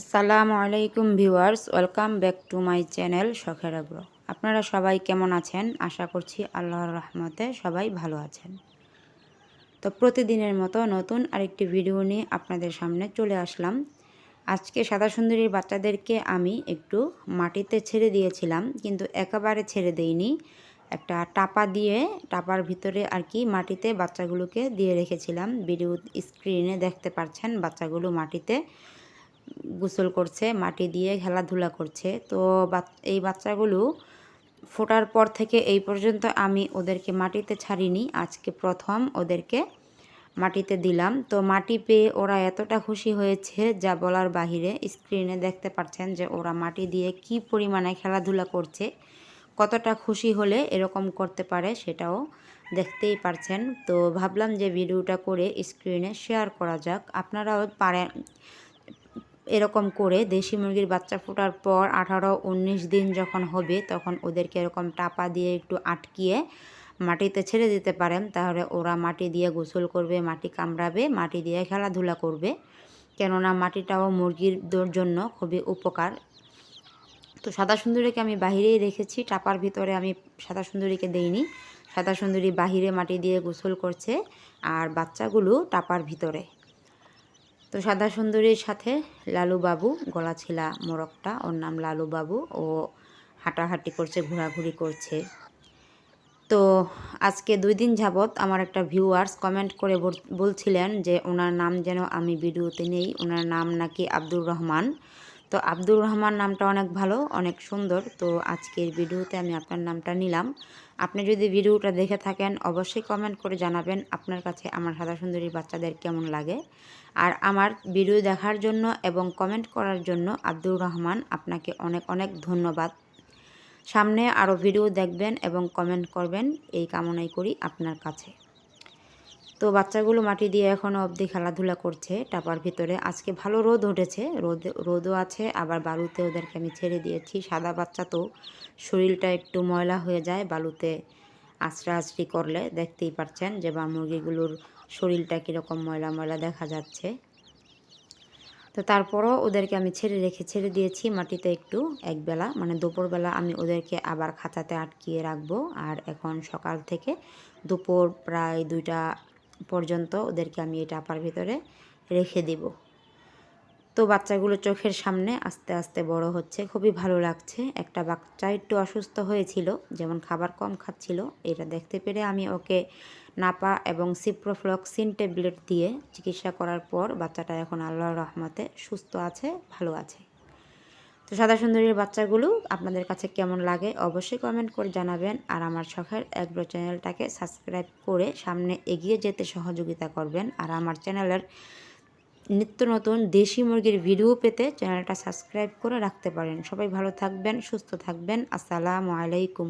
আসসালামু আলাইকুম viewers, welcome back to my channel শখের আগ্রহ। আপনারা সবাই কেমন আছেন? আশা করছি আল্লাহর রহমতে সবাই ভালো আছেন। তো প্রতিদিনের মতো নতুন আরেকটি ভিডিও নিয়ে আপনাদের সামনে চলে আসলাম। আজকে সাদা সুন্দরীর বাচ্চাদেরকে আমি একটু মাটিতে ছেড়ে দিয়েছিলাম, কিন্তু একেবারে ছেড়ে দেইনি। একটা টাপা দিয়ে, টাপার ভিতরে আর কি মাটিতে বাচ্চাগুলোকে দিয়ে রেখেছিলাম। ভিডিও স্ক্রিনে দেখতে পাচ্ছেন বাচ্চাগুলো মাটিতে। গোসল করছে, মাটি দিয়ে খেলাধুলা করছে। তো এই বাচ্চাগুলো ফোটার পর থেকে এই পর্যন্ত আমি ওদেরকে মাটিতে ছাড়িনি। আজকে প্রথম ওদেরকে মাটিতে দিলাম। তো মাটি পেয়ে ওরা এতটা খুশি হয়েছে যা বলার বাহিরে। স্ক্রিনে দেখতে পাচ্ছেন যে ওরা মাটি দিয়ে কি পরিমাণে খেলাধুলা করছে, কতটা খুশি হলে এরকম করতে পারে সেটাও দেখতেই পারছেন। তো ভাবলাম যে ভিডিওটা করে স্ক্রিনে শেয়ার করা যাক। আপনারাও পারেন এরকম করে দেশি মুরগির বাচ্চা ফোটার পর আঠারো উনিশ দিন যখন হবে, তখন ওদেরকে এরকম টাপা দিয়ে একটু আটকিয়ে মাটিতে ছেড়ে দিতে পারেন। তাহলে ওরা মাটি দিয়ে গোসল করবে, মাটি কামড়াবে, মাটি দিয়ে খেলাধুলা করবে। কেননা মাটিটাও মুরগির জন্য খুবই উপকার। তো সাদা সুন্দরীকে আমি বাহিরেই রেখেছি, টাপার ভিতরে আমি সাদা সুন্দরীকে দেইনি। সাদা সুন্দরী বাহিরে মাটি দিয়ে গোসল করছে, আর বাচ্চাগুলো টাপার ভিতরে। তো সাদা সুন্দরীর সাথে লালু বাবু গলা ছিলা মোরকটা ওর নাম লালু বাবু ও হাঁটাহাঁটি করছে, ঘোরাঘুরি করছে। তো আজকে দুই দিন যাবৎ আমার একটা ভিউয়ার্স কমেন্ট করে বলছিলেন যে, ওনার নাম যেন আমি ভিডিওতে নেই, ওনার নাম নাকি আব্দুর রহমান। তো আব্দুর রহমান নামটা অনেক ভালো, অনেক সুন্দর। তো আজকের ভিডিওতে আমি আপনার নামটা নিলাম। আপনি যদি ভিডিওটা দেখে থাকেন, অবশ্যই কমেন্ট করে জানাবেন আপনার কাছে আমার সাদা সুন্দরী বাচ্চাদের কেমন লাগে। আর আমার ভিডিও দেখার জন্য এবং কমেন্ট করার জন্য আব্দুর রহমান আপনাকে অনেক অনেক ধন্যবাদ। সামনে আরও ভিডিও দেখবেন এবং কমেন্ট করবেন। এই কামনাই করি আপনার কাছে। তো বাচ্চাগুলো মাটি দিয়ে এখনও অবধি খেলাধুলা করছে টাপার ভিতরে। আজকে ভালো রোদ উঠেছে, রোদ, রোদও আছে, আবার বালুতে ওদেরকে আমি ছেড়ে দিয়েছি। সাদা বাচ্চা তো শরীরটা একটু ময়লা হয়ে যায় বালুতে আশ্রি করলে, দেখতেই পাচ্ছেন যে বা মুরগিগুলোর শরীরটা কীরকম ময়লা ময়লা দেখা যাচ্ছে। তো তারপরও ওদেরকে আমি ছেড়ে রেখে, ছেড়ে দিয়েছি মাটিতে একটু, একবেলা মানে দুপুরবেলা আমি ওদেরকে আবার খাঁচাতে আটকিয়ে রাখব। আর এখন সকাল থেকে দুপুর প্রায় দুইটা পর্যন্ত ওদেরকে আমি এই টাপার ভিতরে রেখে দিব। তো বাচ্চাগুলো চোখের সামনে আস্তে আস্তে বড় হচ্ছে। খুবই ভালো লাগছে। একটা বাচ্চা একটু অসুস্থ হয়েছিল, যেমন খাবার কম খাচ্ছিল, এটা দেখতে পেরে আমি ওকে নাপা এবং সিপ্রোফ্লক্সিন ট্যাবলেট দিয়ে চিকিৎসা করার পর বাচ্চাটা এখন আল্লাহর রহমতে সুস্থ আছে, ভালো আছে। তো সাদা সুন্দরীর বাচ্চাগুলো আপনাদের কাছে কেমন লাগে অবশ্যই কমেন্ট করে জানাবেন। আর আমার শখের অ্যাগ্রো চ্যানেলটাকে সাবস্ক্রাইব করে সামনে এগিয়ে যেতে সহযোগিতা করবেন। আর আমার চ্যানেলের নিত্য নতুন দেশি মুরগির ভিডিও পেতে চ্যানেলটা সাবস্ক্রাইব করে রাখতে পারেন। সবাই ভালো থাকবেন, সুস্থ থাকবেন। আসসালামু আলাইকুম।